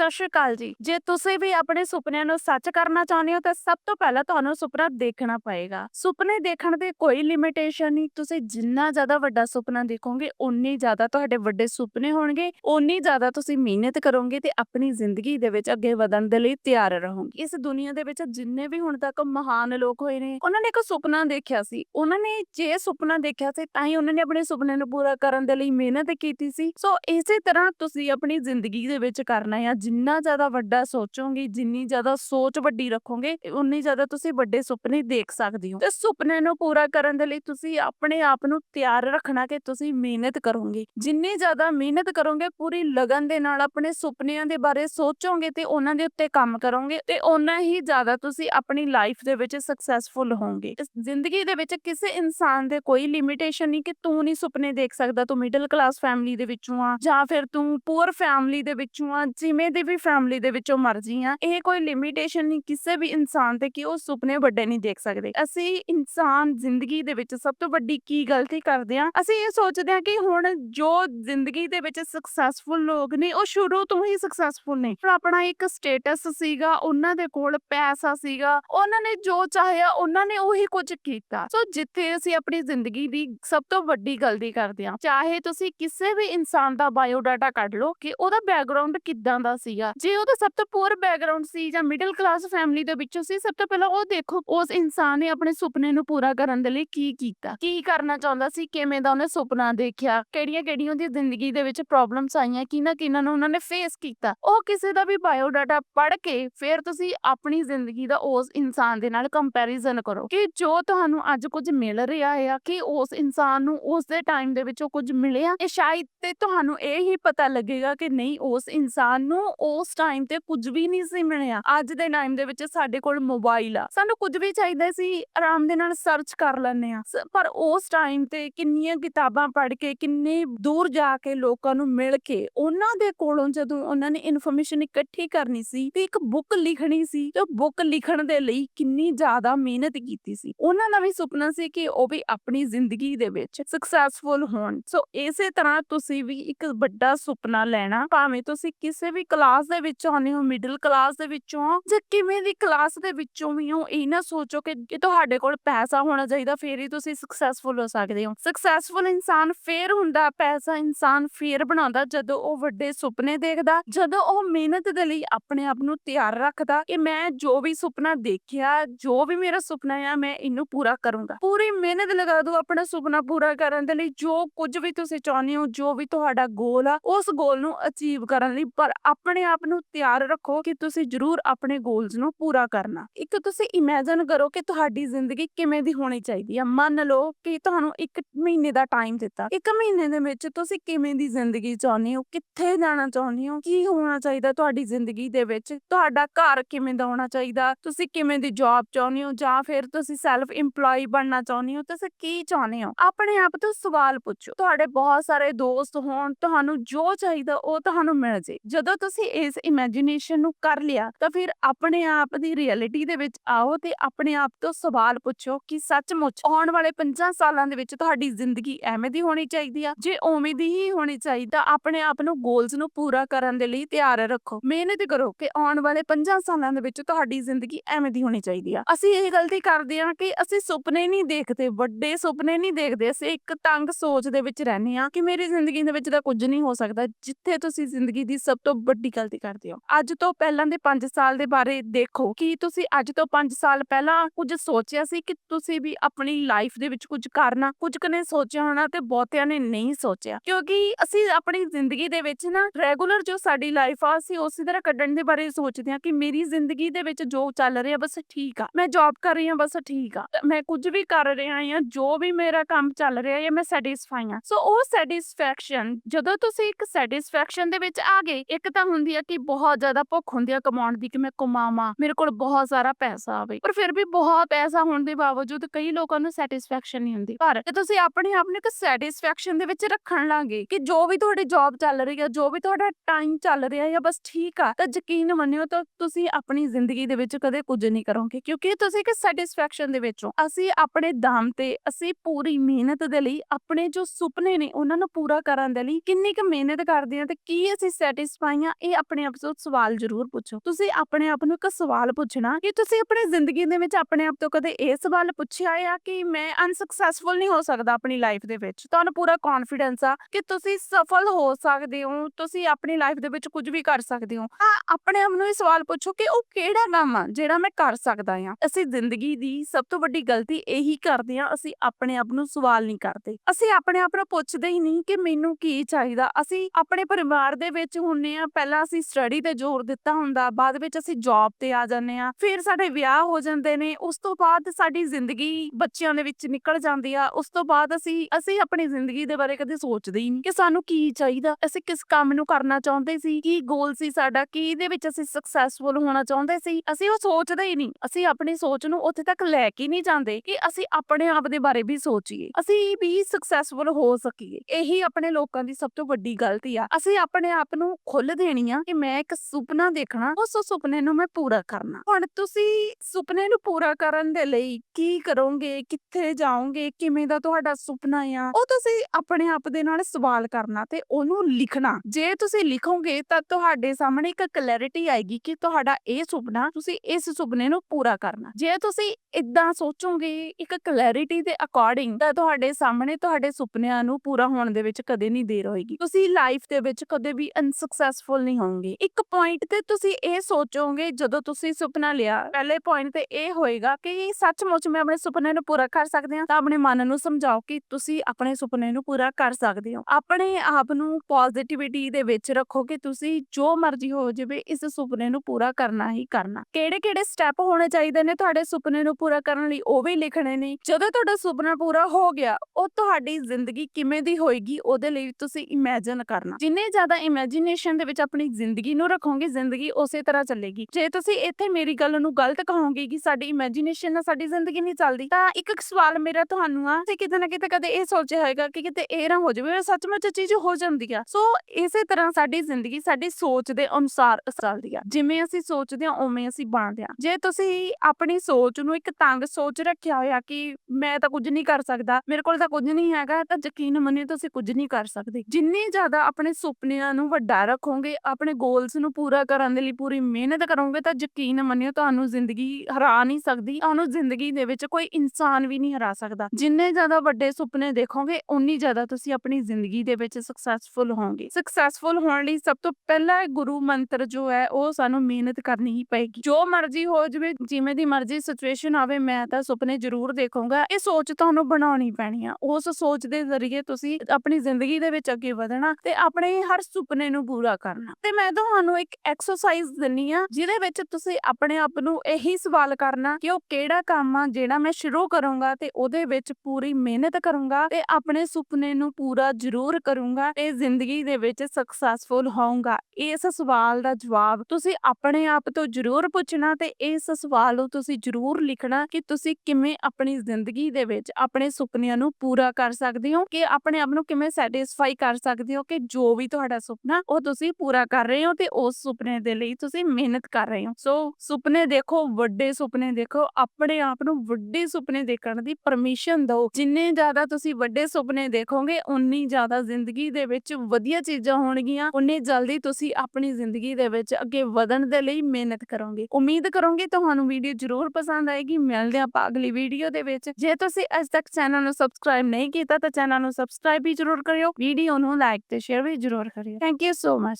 ਸਤਿ ਸ਼੍ਰੀ ਅਕਾਲ ਜੀ। ਜੇ ਤੁਸੀਂ ਵੀ ਆਪਣੇ ਸੁਪਨਿਆਂ ਨੂੰ ਸੱਚ ਕਰਨਾ ਚਾਹੁੰਦੇ ਹੋ, ਤਾਂ ਸਭ ਤੋਂ ਪਹਿਲਾਂ ਤੁਹਾਨੂੰ ਸੁਪਨਾ ਦੇਖਣਾ ਪਏਗਾ। ਸੁਪਨੇ ਦੇਖਣ ਦੀ ਕੋਈ ਲਿਮਿਟੇਸ਼ਨ ਨਹੀਂ। ਤੁਸੀਂ ਜਿੰਨਾ ਜ਼ਿਆਦਾ ਵੱਡਾ ਸੁਪਨਾ ਦੇਖੋਗੇ ਉਨੀ ਜ਼ਿਆਦਾ ਤੁਹਾਡੇ ਵੱਡੇ ਸੁਪਨੇ ਹੋਣਗੇ ਉਨੀ ਜ਼ਿਆਦਾ ਤੁਸੀਂ ਮਿਹਨਤ ਕਰੋਗੇ ਤੇ ਆਪਣੀ ਜ਼ਿੰਦਗੀ ਦੇ ਵਿੱਚ ਅੱਗੇ ਵਧਣ ਦੇ ਲਈ ਤਿਆਰ ਰਹੋਗੇ। ਇਸ ਦੁਨੀਆ ਦੇ ਵਿੱਚ ਜਿੰਨੇ ਵੀ ਹੁਣ ਤੱਕ ਮਹਾਨ ਲੋਕ ਹੋਏ ਨੇ, ਉਹਨਾਂ ਨੇ ਇੱਕ ਸੁਪਨਾ ਦੇਖਿਆ ਸੀ। ਉਹਨਾਂ ਨੇ ਜੇ ਸੁਪਨਾ ਦੇਖਿਆ ਸੀ, ਤਾਂ ਹੀ ਉਹਨਾਂ ਨੇ ਆਪਣੇ ਸੁਪਨੇ ਨੂੰ ਪੂਰਾ ਕਰਨ ਦੇ ਲਈ ਮਿਹਨਤ ਕੀਤੀ ਸੀ। ਸੋ ਇਸੇ ਤਰ੍ਹਾਂ ਤੁਸੀਂ ਆਪਣੀ ਜ਼ਿੰਦਗੀ ਦੇ ਵਿੱਚ ਕਰਨਾ ਹੈ ਜਿੰਨਾ ਜ਼ਿਆਦਾ ਵੱਡਾ ਸੋਚੋਗੇ, ਜਿੰਨੀ ਜ਼ਿਆਦਾ ਸੋਚ ਵੱਡੀ ਰੱਖੋਗੇ ਉਨੀ ਜ਼ਿਆਦਾ ਤੁਸੀਂ ਵੱਡੇ ਸੁਪਨੇ ਦੇਖ ਸਕਦੇ ਹੋ। ਤੇ ਸੁਪਨੇ ਨੂੰ ਪੂਰਾ ਕਰਨ ਦੇ ਲਈ ਤੁਸੀਂ ਆਪਣੇ ਆਪ ਨੂੰ ਤਿਆਰ ਰੱਖਣਾ ਕਿ ਤੁਸੀਂ ਮਿਹਨਤ ਕਰੋਗੇ। ਜਿੰਨੀ ਜ਼ਿਆਦਾ ਮਿਹਨਤ ਕਰੋਗੇ, ਪੂਰੀ ਲਗਨ ਦੇ ਨਾਲ ਆਪਣੇ ਸੁਪਨਿਆਂ ਦੇ ਬਾਰੇ ਸੋਚੋਗੇ ਤੇ ਉਹਨਾਂ ਦੇ ਉੱਤੇ ਕੰਮ ਕਰੋਗੇ ਤੇ ਓਨਾ ਹੀ ਜ਼ਿਆਦਾ ਤੁਸੀਂ ਆਪਣੀ ਲਾਈਫ ਦੇ ਵਿੱਚ ਸਕਸੈਸਫੁਲ ਹੋਵੋਗੇ ਜ਼ਿੰਦਗੀ ਦੇ ਵਿੱਚ ਕਿਸੇ ਇਨਸਾਨ ਦੇ ਕੋਈ ਲਿਮਿਟੇਸ਼ਨ ਨਹੀਂ ਕਿ ਤੂੰ ਨਹੀਂ ਸੁਪਨੇ ਦੇਖ ਸਕਦਾ, ਤੂੰ ਮਿਡਲ ਕਲਾਸ ਫੈਮਿਲੀ ਦੇ ਵਿੱਚੋਂ ਆ ਜਾਂ ਫਿਰ ਤੂੰ ਪੂਅਰ ਫੈਮਿਲੀ ਦੇ ਵਿੱਚੋਂ ਆ, ਜਿਵੇਂ ਦੀ ਵੀ ਫੈਮਿਲੀ ਦੇ ਵਿੱਚੋਂ ਮਰਜ਼ੀ ਆ ਇਹ ਕੋਈ ਲਿਮਿਟੇਸ਼ਨ ਨਹੀਂ ਕਿਸੇ ਵੀ ਇਨਸਾਨ ਤੇ ਕਿ ਉਹ ਸੁਪਨੇ ਵੱਡੇ ਨਹੀਂ ਦੇਖ ਸਕਦੇ। ਅਸੀਂ ਇਨਸਾਨ ਜ਼ਿੰਦਗੀ ਦੇ ਵਿੱਚ ਸਭ ਤੋਂ ਵੱਡੀ ਕੀ ਗਲਤੀ ਕਰਦੇ ਆ ਅਸੀਂ ਇਹ ਸੋਚਦੇ ਆ ਕਿ ਹੁਣ ਜੋ ਜ਼ਿੰਦਗੀ ਦੇ ਵਿੱਚ ਸਕਸੈਸਫੁਲ ਲੋਕ ਨੇ, ਉਹ ਸ਼ੁਰੂ ਤੋਂ ਹੀ ਸਕਸੈਸਫੁਲ ਨੇ। ਪਰ ਆਪਣਾ ਇੱਕ ਸਟੇਟਸ ਸੀਗਾ, ਉਹਨਾਂ ਦੇ ਕੋਲ ਪੈਸਾ ਸੀਗਾ, ਉਹਨਾਂ ਨੇ ਜੋ ਚਾਹਿਆ, ਉਹਨਾਂ ਨੇ ਉਹੀ ਕੁਝ ਕੀਤਾ। ਸੋ ਜਿੱਥੇ ਅਸੀਂ ਆਪਣੀ ਜ਼ਿੰਦਗੀ ਦੀ ਸਭ ਤੋਂ ਵੱਡੀ ਗਲਤੀ ਕਰਦੇ ਆ ਚਾਹੇ ਤੁਸੀਂ ਕਿਸੇ ਵੀ ਇਨਸਾਨ ਦਾ ਬਾਇਓ ਡਾਟਾ ਕੱਢ ਲਓ, ਕਿ ਉਹਦਾ ਬੈਕਗ੍ਰਾਉਂਡ ਕਿੱਦਾਂ ਦਾ ਸੀਗਾ। ਜੇ ਉਹਦਾ ਸਭ ਤੋਂ ਪੂਅਰ ਬੈਕਗ੍ਰਾਉਂਡ ਸੀ ਜਾਂ ਮਿਡਲ ਕਲਾਸ ਫੈਮਿਲੀ ਦੇ ਵਿੱਚੋਂ ਸੀ, ਸਭ ਤੋਂ ਪਹਿਲਾਂ ਉਹ ਦੇਖੋ, ਉਸ ਇਨਸਾਨ ਨੇ ਆਪਣੇ ਸੁਪਨੇ ਨੂੰ ਪੂਰਾ ਕਰਨ ਦੇ ਲਈ ਕੀ ਕੀਤਾ? ਕੀ ਕਰਨਾ ਚਾਹੁੰਦਾ ਸੀ? ਕਿਵੇਂ ਦਾ ਉਹਨੇ ਸੁਪਨਾ ਦੇਖਿਆ? ਕਿਹੜੀਆਂ ਕਿਹੜੀਆਂ ਉਹਦੀ ਜ਼ਿੰਦਗੀ ਦੇ ਵਿੱਚ ਪ੍ਰੋਬਲਮਸ ਆਈਆਂ? ਕਿਹਨਾਂ ਕਿਹਨਾਂ ਨੂੰ ਉਹਨਾਂ ਨੇ ਫੇਸ ਕੀਤਾ? ਉਹ ਕਿਸੇ ਦਾ ਵੀ ਬਾਇਓ ਡਾਟਾ ਪੜ੍ਹ ਕੇ ਫਿਰ ਤੁਸੀਂ ਆਪਣੀ ਜ਼ਿੰਦਗੀ ਦਾ ਉਸ ਇਨਸਾਨ ਦੇ ਨਾਲ ਕੰਪੈਰੀਜ਼ਨ ਕਰੋ। ਕਿ ਜੋ ਤੁਹਾਨੂੰ ਅੱਜ ਕੁਝ ਮਿਲ ਰਿਹਾ ਹੈ ਕਿ ਉਸ ਇਨਸਾਨ ਨੂੰ ਉਸ ਦੇ ਟਾਈਮ ਦੇ ਵਿੱਚ ਉਹ ਕੁਝ ਮਿਲਿਆ, ਇਹ ਸ਼ਾਇਦ ਤੇ ਤੁਹਾਨੂੰ ਇਹ ਹੀ ਪਤਾ ਲੱਗੇਗਾ ਕਿ ਨਹੀਂ, ਉਸ ਇਨਸਾਨ ਨੂੰ ਉਸ ਟਾਈਮ ਤੇ ਕੁਝ ਵੀ ਨਹੀਂ ਸੀ ਮਿਲਿਆ। ਅੱਜ ਦੇ ਟਾਈਮ ਦੇ ਵਿੱਚ ਸਾਡੇ ਕੋਲ ਮੋਬਾਈਲ ਆ। ਸਾਨੂੰ ਕੁਝ ਵੀ ਚਾਹੀਦਾ ਸੀ, ਆਰਾਮ ਦੇ ਨਾਲ ਸਰਚ ਕਰ ਲੈਂਦੇ ਆ ਪਰ ਉਸ ਟਾਈਮ ਤੇ ਕਿੰਨੀਆਂ ਕਿਤਾਬਾਂ ਪੜ੍ਹ ਕੇ, ਕਿੰਨੇ ਦੂਰ ਜਾ ਕੇ ਲੋਕਾਂ ਨੂੰ ਮਿਲ ਕੇ, ਉਹਨਾਂ ਦੇ ਕੋਲੋਂ ਜਦੋਂ ਉਹਨਾਂ ਨੇ ਇਨਫੋਰਮੇਸ਼ਨ ਇਕੱਠੀ ਕਰਨੀ ਸੀ ਤੇ ਇੱਕ ਬੁੱਕ ਲਿਖਣੀ ਸੀ, ਤੇ ਬੁੱਕ ਲਿਖਣ ਦੇ ਲਈ ਕਿੰਨੀ ਜ਼ਿਆਦਾ ਮਿਹਨਤ ਕੀਤੀ ਸੀ। ਉਹਨਾਂ ਦਾ ਵੀ ਸੁਪਨਾ ਸੀ ਕਿ ਉਹ ਵੀ ਆਪਣੀ ਜ਼ਿੰਦਗੀ ਦੇ ਵਿੱਚ ਸਕਸੈਸਫੁਲ ਹੋਣ। ਸੋ ਇਸੇ ਤਰ੍ਹਾਂ ਤੁਸੀਂ ਵੀ ਇੱਕ ਵੱਡਾ ਸੁਪਨਾ ਲੈਣਾ, ਭਾਵੇਂ ਤੁਸੀਂ ਕਿਸੇ ਵੀ ਕਲਾਸ ਦੇ ਵਿੱਚ ਆਉਂਦੇ ਹੋ ਮਿਡਲ ਕਲਾਸ ਦੇ ਵਿੱਚੋਂ ਜਾਂ ਕਿਵੇਂ ਦੀ ਕਲਾਸ ਦੇ ਵਿੱਚੋਂ ਵੀ ਹੋ, ਇਹ ਨਾ ਸੋਚੋ ਕਿ ਕਿ ਤੁਹਾਡੇ ਕੋਲ ਪੈਸਾ ਹੋਣਾ ਚਾਹੀਦਾ, ਫੇਰ ਹੀ ਤੁਸੀਂ ਸਕਸੈਸਫੁਲ ਹੋ ਸਕਦੇ ਹੋ। ਸਕਸੈਸਫੁਲ ਇਨਸਾਨ ਫੇਰ ਹੁੰਦਾ, ਪੈਸਾ ਇਨਸਾਨ ਫੇਰ ਬਣਾਉਂਦਾ, ਜਦੋਂ ਉਹ ਵੱਡੇ ਸੁਪਨੇ ਦੇਖਦਾ, ਜਦੋਂ ਉਹ ਮਿਹਨਤ ਦੇ ਲਈ ਆਪਣੇ ਆਪ ਨੂੰ ਤਿਆਰ ਰੱਖਦਾ ਕਿ ਮੈਂ ਜੋ ਵੀ ਸੁਪਨਾ ਦੇਖਿਆ, ਜੋ ਵੀ ਮੇਰਾ ਸੁਪਨਾ ਆ, ਮੈਂ ਇਹਨੂੰ ਪੂਰਾ ਕਰੂੰਗਾ। ਪੂਰੀ ਮਿਹਨਤ ਲਗਾ ਦੋ ਆਪਣਾ ਸੁਪਨਾ ਪੂਰਾ ਕਰਨ ਦੇ ਲਈ, ਜੋ ਕੁਝ ਵੀ ਤੁਸੀਂ ਚਾਹੁੰਦੇ ਹੋ, ਜੋ ਵੀ ਤੁਹਾਡਾ ਗੋਲ ਆ, ਉਸ ਗੋਲ ਨੂੰ ਅਚੀਵ ਕਰਨ ਲਈ, ਪਰ ਆਪਣੇ ਆਪਣੇ ਆਪ ਨੂੰ ਤਿਆਰ ਰੱਖੋ ਕਿ ਤੁਸੀਂ ਜ਼ਰੂਰ ਆਪਣੇ ਗੋਲਸ ਨੂੰ ਪੂਰਾ ਕਰਨਾ। ਇੱਕ ਤੁਸੀਂ ਇਮੇਜਿਨ ਕਰੋ ਕਿ ਤੁਹਾਡੀ ਜ਼ਿੰਦਗੀ ਕਿਵੇਂ ਦੀ ਹੋਣੀ ਚਾਹੀਦੀ ਆ। ਮੰਨ ਲਓ ਕਿ ਤੁਹਾਨੂੰ ਇੱਕ ਮਹੀਨੇ ਦਾ ਟਾਈਮ ਦਿੱਤਾ। ਇੱਕ ਮਹੀਨੇ ਦੇ ਵਿੱਚ ਤੁਸੀਂ ਕਿਵੇਂ ਦੀ ਜ਼ਿੰਦਗੀ ਚਾਹੁੰਦੇ ਹੋ? ਕਿੱਥੇ ਜਾਣਾ ਚਾਹੁੰਦੇ ਹੋ? ਕੀ ਹੋਣਾ ਚਾਹੀਦਾ ਤੁਹਾਡੀ ਜ਼ਿੰਦਗੀ ਦੇ ਵਿੱਚ? ਤੁਹਾਡਾ ਘਰ ਕਿਵੇਂ ਦਾ ਹੋਣਾ ਚਾਹੀਦਾ? ਤੁਸੀਂ ਕਿਵੇਂ ਦੀ ਜੌਬ ਚਾਹੁੰਦੇ ਹੋ? ਜਾਂ ਫਿਰ ਤੁਸੀਂ ਸੈਲਫ EMPLOYE ਬਣਨਾ ਚਾਹੁੰਦੇ ਹੋ? ਤੁਸੀਂ ਕੀ ਚਾਹੁੰਦੇ ਹੋ? ਆਪਣੇ ਆਪ ਤੋਂ ਸਵਾਲ ਪੁੱਛੋ। ਤੁਹਾਡੇ ਬਹੁਤ ਸਾਰੇ ਦੋਸਤ ਹੋਣ, ਤੁਹਾਨੂੰ ਜੋ ਚਾਹੀਦਾ ਉਹ ਤੁਹਾਨੂੰ ਮਿਲ ਜੇ। ਜਦੋਂ ਤੁਸੀਂ ਇਸ ਇਮੇਜਿਨੇਸ਼ਨ ਨੂੰ ਕਰ ਲਿਆ, ਤਾਂ ਫਿਰ ਆਪਣੇ ਆਪ ਦੀ ਰਿਐਲਿਟੀ ਦੇ ਵਿੱਚ ਆਓ ਤੇ ਆਪਣੇ ਆਪ ਤੋਂ ਸਵਾਲ ਪੁੱਛੋ ਕਿ ਸੱਚਮੁੱਚ ਆਉਣ ਵਾਲੇ 5 ਸਾਲਾਂ ਦੇ ਵਿੱਚ ਤੁਹਾਡੀ ਜ਼ਿੰਦਗੀ ਐਵੇਂ ਦੀ ਹੋਣੀ ਚਾਹੀਦੀ ਆ? ਜੇ ਉਵੇਂ ਦੀ ਹੀ ਹੋਣੀ ਚਾਹੀਦੀ ਤਾਂ ਆਪਣੇ ਆਪ ਨੂੰ ਗੋਲਸ ਨੂੰ ਪੂਰਾ ਕਰਨ ਦੇ ਲਈ ਤਿਆਰ ਰੱਖੋ। ਮਿਹਨਤ ਕਰੋ ਕਿ ਆਉਣ ਵਾਲੇ 5 ਸਾਲਾਂ ਦੇ ਵਿੱਚ ਤੁਹਾਡੀ ਜ਼ਿੰਦਗੀ ਐਵੇਂ ਦੀ ਹੋਣੀ ਚਾਹੀਦੀ ਆ। ਅਸੀਂ ਇਹ ਗਲਤੀ ਕਰਦੇ ਆ ਕਿ ਅਸੀਂ ਸੁਪਨੇ ਨਹੀਂ ਦੇਖਦੇ, ਵੱਡੇ ਸੁਪਨੇ ਨਹੀਂ ਦੇਖਦੇ, ਅਸੀਂ ਇੱਕ ਤੰਗ ਸੋਚ ਦੇ ਵਿੱਚ ਰਹਿੰਦੇ ਆ ਕਿ ਮੇਰੀ ਜ਼ਿੰਦਗੀ ਦੇ ਵਿੱਚ ਤਾਂ ਕੁਝ ਨਹੀਂ ਹੋ ਸਕਦਾ। ਜਿੱਥੇ ਤੁਸੀਂ ਜ਼ਿੰਦਗੀ ਦੀ ਸਭ ਤੋਂ ਵੱਡੀ ਗਲਤੀ ਕਰਦੇ ਹੋ। ਅੱਜ ਤੋਂ ਪਹਿਲਾਂ ਦੇ 5 ਸਾਲ ਦੇ ਬਾਰੇ ਦੇਖੋ ਕਿ ਤੁਸੀਂ ਅੱਜ ਤੋਂ 5 ਸਾਲ ਪਹਿਲਾਂ ਕੁਝ ਸੋਚਿਆ ਸੀ ਕਿ ਤੁਸੀਂ ਵੀ ਆਪਣੀ ਲਾਈਫ ਦੇ ਵਿੱਚ ਕੁਝ ਕਰਨਾ, ਕੁਝ ਕਨੇ ਸੋਚਿਆ ਹੋਣਾ ਤੇ ਬਹੁਤਿਆਂ ਨੇ ਨਹੀਂ ਸੋਚਿਆ। ਕਿਉਂਕਿ ਅਸੀਂ ਆਪਣੀ ਜ਼ਿੰਦਗੀ ਦੇ ਵਿੱਚ ਨਾ ਰੈਗੂਲਰ ਜੋ ਸਾਡੀ ਲਾਈਫ ਆ, ਅਸੀਂ ਉਸੇ ਤਰ੍ਹਾਂ ਕੱਢਣ ਦੇ ਬਾਰੇ ਸੋਚਦੇ ਹਾਂ ਕਿ ਮੇਰੀ ਜ਼ਿੰਦਗੀ ਦੇ ਵਿੱਚ ਜੋ ਚੱਲ ਰਿਹਾ ਬਸ ਠੀਕ ਆ। ਮੈਂ ਜੌਬ ਕਰ ਰਹੀ ਹਾਂ, ਬਸ ਠੀਕ ਆ। ਮੈਂ ਕੁਝ ਵੀ ਕਰ ਰਿਹਾ ਹਾਂ ਜੋ ਵੀ ਮੇਰਾ ਕੰਮ ਚੱਲ ਰਿਹਾ ਹੈ ਮੈਂ ਸੈਟੀਸਫਾਈ ਹਾਂ। ਸੋ ਉਹ ਸੈਟੀਸਫੈਕਸ਼ਨ ਜਦੋਂ ਤੁਸੀਂ ਇੱਕ ਸੈਟੀਸਫੈਕਸ਼ਨ ਦੇ ਵਿੱਚ ਆ ਗਏ, ਇੱਕ ਤਾਂ ਹੁੰਦੀ ਆ ਕਿ ਬਹੁਤ ਜ਼ਿਆਦਾ ਭੁੱਖ ਹੁੰਦੀ ਆ ਕਮਾਉਣ ਦੀ ਕਿ ਮੈਂ ਕਮਾਵਾਂ, ਮੇਰੇ ਕੋਲ ਬਹੁਤ ਸਾਰਾ ਪੈਸਾ ਆਵੇ। ਪਰ ਫਿਰ ਵੀ ਬਹੁਤ ਪੈਸਾ ਹੋਣ ਦੇ ਬਾਵਜੂਦ ਕਈ ਲੋਕਾਂ ਨੂੰ ਸੈਟੀਸਫੈਕਸ਼ਨ ਨਹੀਂ ਹੁੰਦੀ। ਪਰ ਜੇ ਤੁਸੀਂ ਆਪਣੇ ਆਪ ਨੂੰ ਇੱਕ ਸੈਟੀਸਫੈਕਸ਼ਨ ਦੇ ਵਿੱਚ ਰੱਖਣ ਲਾਗੇ ਕਿ ਜੋ ਵੀ ਤੁਹਾਡੀ ਜੌਬ ਚੱਲ ਰਹੀ ਹੈ ਜੋ ਵੀ ਤੁਹਾਡਾ ਟਾਈਮ ਚੱਲ ਰਿਹਾ ਹੈ ਬਸ ਠੀਕ ਆ, ਤਾਂ ਯਕੀਨ ਮੰਨਿਓ ਤਾਂ ਤੁਸੀਂ ਆਪਣੀ ਜ਼ਿੰਦਗੀ ਦੇ ਵਿੱਚ ਕਦੇ ਕੁਝ ਨਹੀਂ ਕਰੋਗੇ। ਕਿਉਂਕਿ ਤੁਸੀਂ ਇੱਕ ਸੈਟੀਸਫੈਕਸ਼ਨ ਦੇ ਵਿੱਚੋਂ ਅਸੀਂ ਆਪਣੇ ਦਮ ਤੇ, ਅਸੀਂ ਪੂਰੀ ਮਿਹਨਤ ਦੇ ਲਈ, ਆਪਣੇ ਜੋ ਸੁਪਨੇ ਨੇ, ਉਹਨਾਂ ਨੂੰ ਪੂਰਾ ਕਰਨ ਦੇ ਲਈ ਕਿੰਨੀ ਕੁ ਮਿਹਨਤ ਕਰਦੇ ਹਾਂ ਤੇ ਕੀ ਅਸੀਂ ਸੈਟੀਸਫਾਈ ਆ ਇਹ ਆਪਣੇ ਆਪ ਤੋਂ ਸਵਾਲ ਜ਼ਰੂਰ ਪੁੱਛੋ। ਤੁਸੀਂ ਆਪਣੇ ਆਪ ਨੂੰ ਇੱਕ ਸਵਾਲ ਪੁੱਛਣਾ ਕਿ ਤੁਸੀਂ ਆਪਣੀ ਜ਼ਿੰਦਗੀ ਦੇ ਵਿੱਚ ਆਪਣੇ ਆਪ ਤੋਂ ਕਦੇ ਇਹ ਸਵਾਲ ਪੁੱਛਿਆ ਆ ਕਿ ਮੈਂ ਅਨਸਕਸੈਸਫੁਲ ਨਹੀਂ ਹੋ ਸਕਦਾ ਆਪਣੀ ਲਾਈਫ ਦੇ ਵਿੱਚ? ਤੁਹਾਨੂੰ ਪੂਰਾ ਕੌਨਫੀਡੈਂਸ ਆ ਕਿ ਤੁਸੀਂ ਸਫਲ ਹੋ ਸਕਦੇ ਹੋ, ਤੁਸੀਂ ਆਪਣੀ ਲਾਈਫ ਦੇ ਵਿੱਚ ਕੁਝ ਵੀ ਕਰ ਸਕਦੇ ਹੋ। ਤਾਂ ਆਪਣੇ ਆਪ ਨੂੰ ਇਹ ਸਵਾਲ ਪੁੱਛੋ ਕਿ ਉਹ ਕਿਹੜਾ ਕੰਮ ਆ ਜਿਹੜਾ ਮੈਂ ਕਰ ਸਕਦਾ ਆ? ਅਸੀਂ ਜ਼ਿੰਦਗੀ ਦੀ ਸਭ ਤੋਂ ਵੱਡੀ ਗਲਤੀ ਇਹੀ ਕਰਦੇ ਆ, ਅਸੀਂ ਆਪਣੇ ਆਪ ਨੂੰ ਸਵਾਲ ਨਹੀਂ ਕਰਦੇ। ਅਸੀਂ ਆਪਣੇ ਆਪ ਨੂੰ ਪੁੱਛਦੇ ਹੀ ਨਹੀਂ ਕਿ ਮੈਨੂੰ ਕੀ ਚਾਹੀਦਾ। ਅਸੀਂ ਆਪਣੇ ਪਰਿਵਾਰ ਦੇ ਵਿੱਚ ਹੁੰਨੇ ਆ, ਪਹਿਲਾਂ ਪਹਿਲਾਂ ਅਸੀਂ ਸਟੱਡੀ ਤੇ ਜ਼ੋਰ ਦਿੱਤਾ ਹੁੰਦਾ, ਬਾਅਦ ਵਿੱਚ ਅਸੀਂ ਜੌਬ ਤੇ ਆ ਜਾਂਦੇ ਆ ਫਿਰ ਸਾਡੇ ਵਿਆਹ ਹੋ ਜਾਂਦੇ ਨੇ, ਉਸ ਤੋਂ ਬਾਅਦ ਸਾਡੀ ਜ਼ਿੰਦਗੀ ਬੱਚਿਆਂ ਦੇ ਵਿੱਚ ਨਿਕਲ ਜਾਂਦੀ ਆ, ਉਸ ਤੋਂ ਬਾਅਦ ਅਸੀਂ ਅਸੀਂ ਆਪਣੀ ਜ਼ਿੰਦਗੀ ਦੇ ਬਾਰੇ ਕਦੇ ਸੋਚਦੇ ਹੀ ਨਹੀਂ ਕਿ ਸਾਨੂੰ ਕੀ ਚਾਹੀਦਾ, ਅਸੀਂ ਕਿਸ ਕੰਮ ਨੂੰ ਕਰਨਾ ਚਾਹੁੰਦੇ ਸੀ, ਕੀ ਗੋਲ ਸੀ ਸਾਡਾ, ਕੀ ਇਹਦੇ ਵਿੱਚ ਅਸੀਂ ਸਕਸੈਸਫੁਲ ਹੋਣਾ ਚਾਹੁੰਦੇ ਸੀ, ਅਸੀਂ ਉਹ ਸੋਚਦੇ ਹੀ ਨਹੀਂ, ਅਸੀਂ ਆਪਣੀ ਸੋਚ ਨੂੰ ਉੱਥੇ ਤੱਕ ਲੈ ਕੇ ਨਹੀਂ ਜਾਂਦੇ ਕਿ ਅਸੀਂ ਆਪਣੇ ਆਪ ਦੇ ਬਾਰੇ ਵੀ ਸੋਚੀਏ, ਅਸੀਂ ਵੀ ਸਕਸੈਸਫੁਲ ਹੋ ਸਕੀਏ, ਇਹੀ ਆਪਣੇ ਲੋਕਾਂ ਦੀ ਸਭ ਤੋਂ ਵੱਡੀ ਗਲਤੀ ਆ, ਅਸੀਂ ਆਪਣੇ ਆਪ ਨੂੰ ਖੁੱਲ ਦੇਣੀ ਆ ਕਿ ਮੈਂ ਇੱਕ ਸੁਪਨਾ ਦੇਖਣਾ, ਉਸ ਸੁਪਨੇ ਨੂੰ ਮੈਂ ਪੂਰਾ ਕਰਨਾ। ਹੁਣ ਤੁਸੀਂ ਸੁਪਨੇ ਨੂੰ ਪੂਰਾ ਕਰਨ ਦੇ ਲਈ ਕੀ ਕਰੋਗੇ, ਕਿੱਥੇ ਜਾਓਗੇ, ਕਿਵੇਂ ਦਾ ਤੁਹਾਡਾ ਸੁਪਨਾ ਆ, ਉਹ ਤੁਸੀਂ ਆਪਣੇ ਆਪ ਦੇ ਨਾਲ ਸਵਾਲ ਕਰਨਾ ਤੇ ਉਹਨੂੰ ਲਿਖਣਾ। ਜੇ ਤੁਸੀਂ ਲਿਖੋਗੇ ਤਾਂ ਤੁਹਾਡੇ ਸਾਹਮਣੇ ਇੱਕ ਕਲੈਰਿਟੀ ਆਏਗੀ ਕਿ ਤੁਹਾਡਾ ਇਹ ਸੁਪਨਾ, ਤੁਸੀਂ ਇਸ ਸੁਪਨੇ ਨੂੰ ਪੂਰਾ ਕਰਨਾ। ਜੇ ਤੁਸੀਂ ਇਦਾਂ ਸੋਚੋਗੇ ਇੱਕ ਕਲੈਰਿਟੀ ਦੇ ਅਕੋਰਡਿੰਗ ਤਾਂ ਤੁਹਾਡੇ ਸਾਹਮਣੇ ਤੁਹਾਡੇ ਸੁਪਨਿਆਂ ਨੂੰ ਪੂਰਾ ਹੋਣ ਦੇ ਵਿੱਚ ਕਦੇ ਨਹੀਂ ਦੇਰ ਹੋਏਗੀ। ਤੁਸੀਂ ਲਾਈਫ ਦੇ ਵਿੱਚ ਕਦੇ ਵੀ ਅਨਸਕਸੈਸਫੁਲ ਨਹੀਂ ਹੋਵੋਗੇ ਇੱਕ ਪੁਆਇੰਟ ਤੇ ਤੁਸੀਂ ਇਹ ਸੋਚੋਗੇ, ਜਦੋਂ ਤੁਸੀਂ ਸੁਪਨਾ ਲਿਆ, ਪਹਿਲੇ ਪੁਆਇੰਟ ਤੇ ਇਹ ਹੋਏਗਾ ਕਿ ਸੱਚਮੁੱਚ ਮੈਂ ਆਪਣੇ ਸੁਪਨੇ ਨੂੰ ਪੂਰਾ ਕਰ ਸਕਦੀ ਹਾਂ ਤਾਂ ਆਪਣੇ ਮਨ ਨੂੰ ਸਮਝਾਓ ਕਿ ਤੁਸੀਂ ਆਪਣੇ ਸੁਪਨੇ ਨੂੰ ਪੂਰਾ ਕਰ ਸਕਦੇ ਹੋ। ਆਪਣੇ ਆਪ ਨੂੰ ਪੋਜ਼ਿਟਿਵਿਟੀ ਦੇ ਵਿੱਚ ਰੱਖੋ ਕਿ ਤੁਸੀਂ ਜੋ ਮਰਜ਼ੀ ਹੋ ਜਾਵੇ, ਇਸ ਸੁਪਨੇ ਨੂੰ ਪੂਰਾ ਕਰਨਾ ਹੀ ਕਰਨਾ। ਕਿਹੜੇ ਕਿਹੜੇ ਸਟੈਪ ਹੋਣੇ ਚਾਹੀਦੇ ਨੇ ਤੁਹਾਡੇ ਸੁਪਨੇ ਨੂੰ ਪੂਰਾ ਕਰਨ ਲਈ, ਉਹ ਵੀ ਲਿਖਣੇ ਨੇ। ਜਦੋਂ ਤੁਹਾਡਾ ਸੁਪਨਾ ਪੂਰਾ ਹੋ ਗਿਆ, ਉਹ ਤੁਹਾਡੀ ਜ਼ਿੰਦਗੀ ਕਿਵੇਂ ਦੀ ਹੋਏਗੀ, ਉਹਦੇ ਲਈ ਤੁਸੀਂ ਇਮੇਜਿਨ ਕਰਨਾ। ਜਿੰਨੇ ਜ਼ਿਆਦਾ ਇਮੇਜਿਨੇਸ਼ਨ ਦੇ ਵਿੱਚ ਆਪਣੀ ਜ਼ਿੰਦਗੀ ਨੂੰ ਰੱਖੋਗੇ, ਜ਼ਿੰਦਗੀ ਉਸੇ ਤਰ੍ਹਾਂ ਚੱਲੇਗੀ। ਜੇ ਤੁਸੀਂ ਇੱਥੇ ਮੇਰੀ ਗੱਲ ਨੂੰ ਗਲਤ ਕਹੋਗੇ ਕਿ ਸਾਡੀ ਇਮੇਜਿਨੇਸ਼ਨ ਨਾਲ ਸਾਡੀ ਜ਼ਿੰਦਗੀ ਨਹੀਂ ਚੱਲਦੀ, ਤਾਂ ਇੱਕ ਇੱਕ ਸਵਾਲ ਮੇਰਾ ਤੁਹਾਨੂੰ ਆ ਤੇ ਕਿਤੇ ਨਾ ਕਿਤੇ ਕਦੇ ਇਹ ਸੋਚਿਆ ਹੋਏਗਾ ਕਿ ਕਿਤੇ ਇਹ ਨਾ ਹੋ ਜਾਵੇ, ਸੱਚਮੁੱਚ ਚੀਜ਼ ਹੋ ਜਾਂਦੀ ਆ। ਸੋ ਇਸੇ ਤਰ੍ਹਾਂ ਸਾਡੀ ਜ਼ਿੰਦਗੀ ਸਾਡੀ ਸੋਚ ਦੇ ਅਨੁਸਾਰ ਚੱਲਦੀ ਆ। ਜਿਵੇਂ ਅਸੀਂ ਸੋਚਦੇ ਹਾਂ, ਉਵੇਂ ਅਸੀਂ ਬਣਦੇ ਆ ਜੇ ਤੁਸੀਂ ਆਪਣੀ ਸੋਚ ਨੂੰ ਇੱਕ ਤੰਗ ਸੋਚ ਰੱਖਿਆ ਹੋਇਆ ਕਿ ਮੈਂ ਤਾਂ ਕੁਝ ਨਹੀਂ ਕਰ ਸਕਦਾ, ਮੇਰੇ ਕੋਲ ਤਾਂ ਕੁਝ ਨਹੀਂ ਹੈਗਾ, ਤਾਂ ਯਕੀਨ ਮੰਨਿਓ ਤੁਸੀਂ ਕੁਝ ਨਹੀਂ ਕਰ ਸਕਦੇ। ਜਿੰਨੀ ਜ਼ਿਆਦਾ ਆਪਣੇ ਸੁਪਨਿਆਂ ਨੂੰ ਵੱਡਾ ਰੱਖੋਗੇ ਆਪਣੇ ਗੋਲਸ ਨੂੰ ਪੂਰਾ ਕਰਨ ਦੇ ਲਈ ਪੂਰੀ ਮਿਹਨਤ ਕਰੋਗੇ ਤਾਂ ਯਕੀਨ ਮੰਨਿਓ ਤੁਹਾਨੂੰ ਜ਼ਿੰਦਗੀ ਹਰਾ ਨਹੀਂ ਸਕਦੀ, ਤੁਹਾਨੂੰ ਜ਼ਿੰਦਗੀ ਦੇ ਵਿੱਚ ਕੋਈ ਇਨਸਾਨ ਵੀ ਨਹੀਂ ਹਰਾ ਸਕਦਾ। ਜਿੰਨੇ ਜ਼ਿਆਦਾ ਵੱਡੇ ਸੁਪਨੇ ਦੇਖੋਗੇ ਉਨੀ ਜ਼ਿਆਦਾ ਤੁਸੀਂ ਆਪਣੀ ਜ਼ਿੰਦਗੀ ਦੇ ਵਿੱਚ ਸਕਸੈਸਫੁਲ ਹੋਵੋਗੇ। ਸਕਸੈਸਫੁਲ ਹੋਣ ਲਈ ਸਭ ਤੋਂ ਪਹਿਲਾ ਗੁਰੂ ਮੰਤਰ ਜੋ ਹੈ, ਉਹ ਸਾਨੂੰ ਮਿਹਨਤ ਕਰਨੀ ਹੀ ਪਏਗੀ। ਜੋ ਮਰਜ਼ੀ ਹੋ ਜਾਵੇ, ਜਿਵੇਂ ਦੀ ਮਰਜ਼ੀ ਸਿਚੁਏਸ਼ਨ ਆਵੇ, ਮੈਂ ਤਾਂ ਸੁਪਨੇ ਜ਼ਰੂਰ ਦੇਖੂੰਗਾ। ਇਹ ਸੋਚ ਤੁਹਾਨੂੰ ਬਣਾਉਣੀ ਪੈਣੀ ਆ। ਉਸ ਸੋਚ ਦੇ ਜ਼ਰੀਏ ਤੁਸੀਂ ਆਪਣੀ ਜ਼ਿੰਦਗੀ ਦੇ ਵਿੱਚ ਅੱਗੇ ਵਧਣਾ ਤੇ ਆਪਣੇ ਹਰ ਸੁਪਨੇ ਨੂੰ ਪੂਰਾ ਕਰਨਾ। ਤੇ ਮੈਂ ਤੁਹਾਨੂੰ ਇੱਕ ਐਕਸਰਸਾਈਜ਼ ਦਿੰਨੀ ਆ, ਜਿਹਦੇ ਵਿੱਚ ਤੁਸੀਂ ਆਪਣੇ ਆਪ ਨੂੰ ਇਹੀ ਸਵਾਲ ਕਰਨਾ ਕਿ ਉਹ ਕਿਹੜਾ ਕੰਮ ਆ ਜਿਹੜਾ ਮੈਂ ਸ਼ੁਰੂ ਕਰੂੰਗਾ ਤੇ ਉਹਦੇ ਵਿੱਚ ਪੂਰੀ ਮਿਹਨਤ ਕਰੂੰਗਾ ਤੇ ਆਪਣੇ ਸੁਪਨੇ ਨੂੰ ਪੂਰਾ ਜ਼ਰੂਰ ਕਰੂੰਗਾ ਤੇ ਜ਼ਿੰਦਗੀ ਦੇ ਵਿੱਚ ਸਕਸੈਸਫੁਲ ਹੋਊਂਗਾ। ਇਸ ਸਵਾਲ ਦਾ ਜਵਾਬ ਤੁਸੀਂ ਆਪਣੇ ਆਪ ਤੋਂ ਜ਼ਰੂਰ ਪੁੱਛਣਾ ਤੇ ਇਸ ਸਵਾਲ ਨੂੰ ਤੁਸੀਂ ਜ਼ਰੂਰ ਲਿਖਣਾ ਕਿ ਤੁਸੀਂ ਕਿਵੇਂ ਆਪਣੀ ਜ਼ਿੰਦਗੀ ਦੇ ਵਿੱਚ ਆਪਣੇ ਸੁਪਨਿਆਂ ਨੂੰ ਪੂਰਾ ਕਰ ਸਕਦੇ ਹੋ, ਕਿ ਆਪਣੇ ਆਪ ਨੂੰ ਕਿਵੇਂ ਸੈਟੀਸਫਾਈ ਕਰ ਸਕਦੇ ਹੋ ਕਿ ਜੋ ਵੀ ਤੁਹਾਡਾ ਸੁਪਨਾ ਉਹ ਤੁਸੀਂ ਪੂਰਾ ਕਰ ਰਹੇ ਹੋ ਤੇ ਉਸ ਸੁਪਨੇ ਦੇ ਲਈ ਤੁਸੀਂ ਮਿਹਨਤ ਕਰ ਰਹੇ ਹੋ। ਸੋ ਸੁਪਨੇ ਦੇਖੋ, ਵੱਡੇ ਸੁਪਨੇ ਦੇਖੋ, ਆਪਣੇ ਆਪ ਨੂੰ ਵੱਡੇ ਸੁਪਨੇ ਦੇਖਣ ਦੀ ਪਰਮਿਸ਼ਨ ਦਿਓ। ਜਿੰਨੇ ਜ਼ਿਆਦਾ ਤੁਸੀਂ ਵੱਡੇ ਸੁਪਨੇ ਦੇਖੋਗੇ ਉਨੀ ਜ਼ਿਆਦਾ ਜ਼ਿੰਦਗੀ ਦੇ ਵਿੱਚ ਵਧੀਆ ਚੀਜ਼ਾਂ ਹੋਣਗੀਆਂ। ਉਨੀ ਜਲਦੀ ਤੁਸੀਂ ਆਪਣੀ ਜ਼ਿੰਦਗੀ ਦੇ ਵਿੱਚ ਅੱਗੇ ਵਧਣ ਦੇ ਲਈ ਮਿਹਨਤ ਕਰੋਗੇ। ਉਮੀਦ ਕਰੋਗੇ ਤੁਹਾਨੂੰ ਵੀਡੀਓ ਜ਼ਰੂਰ ਪਸੰਦ ਆਏਗੀ। ਮਿਲਦੇ ਹਾਂ ਆਪਾਂ ਅਗਲੀ ਵੀਡੀਓ ਦੇ ਵਿੱਚ। ਜੇ ਤੁਸੀਂ ਅਜੇ ਤੱਕ ਚੈਨਲ ਨੂੰ ਸਬਸਕ੍ਰਾਈਬ ਨਹੀਂ ਕੀਤਾ ਤਾਂ ਚੈਨਲ ਨੂੰ ਸਬਸਕ੍ਰਾਈਬ ਵੀ ਜ਼ਰੂਰ ਕਰਿਓ। ਵੀਡੀਓ ਨੂੰ ਲਾਈਕ ਤੇ ਸ਼ੇਅਰ ਵੀ ਜ਼ਰੂਰ ਕਰਿਓ। Thank you so much.